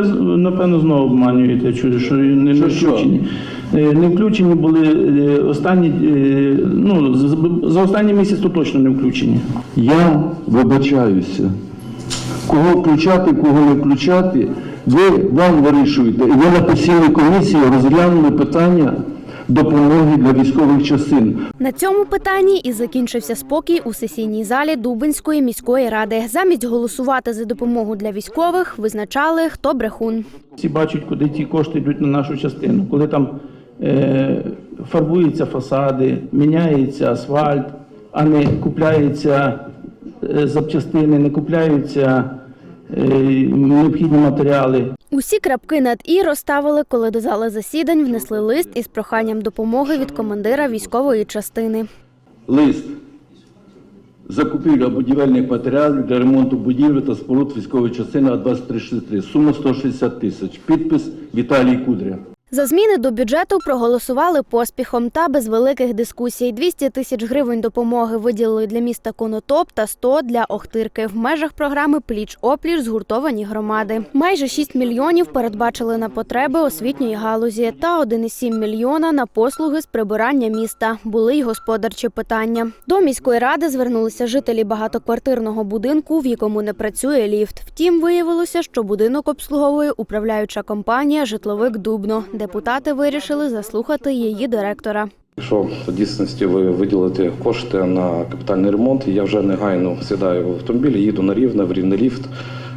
ви напевно знову обманюєте, що, не, Що, включені. Е, Не включені були е, останні, е, ну, за, за останній місяць то точно не включені. Я вибачаюся. Кого включати, кого не включати, ви вам вирішуєте. І ви на постійній комісії розглянули питання допомоги для військових частин. На цьому питанні і закінчився спокій у сесійній залі Дубинської міської ради. Замість голосувати за допомогу для військових визначали, хто брехун. Всі бачать, куди ті кошти йдуть на нашу частину. Коли там е, фарбуються фасади, міняється асфальт, а не купляються е, запчастини, не купляються е, необхідні матеріали. Усі крапки над і розставили, коли до зали засідань внесли лист із проханням допомоги від командира військової частини. Лист. Закупівля будівельних матеріалів для ремонту будівлі та споруд військової частини А2363. Сума 160 тисяч. Підпис Віталій Кудря. За зміни до бюджету проголосували поспіхом та без великих дискусій. 200 тисяч гривень допомоги виділили для міста Конотоп та 100 для Охтирки. В межах програми Пліч-опліч згуртовані громади. Майже 6 мільйонів передбачили на потреби освітньої галузі та 1,7 мільйона на послуги з прибирання міста. Були й господарчі питання. До міської ради звернулися жителі багатоквартирного будинку, в якому не працює ліфт. Втім, виявилося, що будинок обслуговує управляюча компанія Житловик Дубно. Депутати вирішили заслухати її директора. Якщо в дійсності ви виділите кошти на капітальний ремонт, я вже негайно сідаю в автомобіль, їду на рівне в рівний ліфт,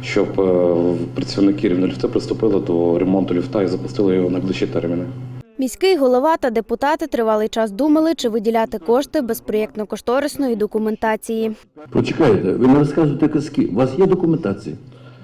щоб е, працівники рівноліфта приступили до ремонту ліфта і запустили його в найближчі терміни. Міський голова та депутати тривалий час думали, чи виділяти кошти без проєктно-кошторисної документації. Почекайте, ви не розказуєте казки. У вас є документація?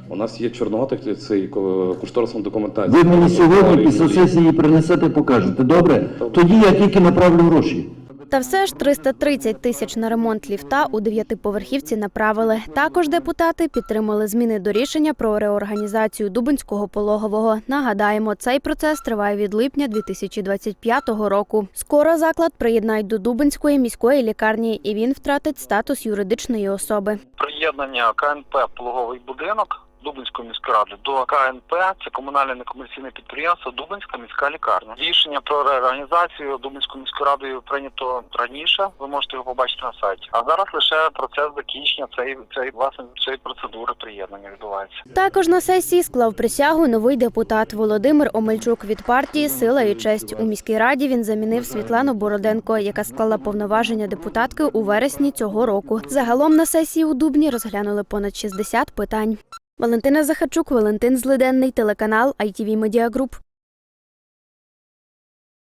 У нас є чорноготик, це і ко- кошторисна документація. Ви мені сьогодні після сесії принесете, покажете. Добре? Тоді я тільки направлю гроші. Та все ж 330 тисяч на ремонт ліфта у дев'ятиповерхівці направили. Також депутати підтримали зміни до рішення про реорганізацію Дубинського пологового. Нагадаємо, цей процес триває від липня 2025 року. Скоро заклад приєднають до Дубинської міської лікарні, і він втратить статус юридичної особи. приєднання КНП «Пологовий будинок» Дубинської міської ради до КНП це комунальне некомерційне підприємство Дубинська міська лікарня. Рішення про реорганізацію Дубинською міською радою прийнято раніше. Ви можете його побачити на сайті. А зараз лише процес закінчення цієї цієї власне цієї процедури приєднання відбувається. Також на сесії склав присягу новий депутат Володимир Омельчук від партії Сила і честь у міській раді. Він замінив Світлану Бороденко, яка склала повноваження депутатки у вересні цього року. Загалом на сесії у Дубні розглянули понад 60 питань. Валентина Захарчук, Валентин Злиденний, телеканал ITV Media Group.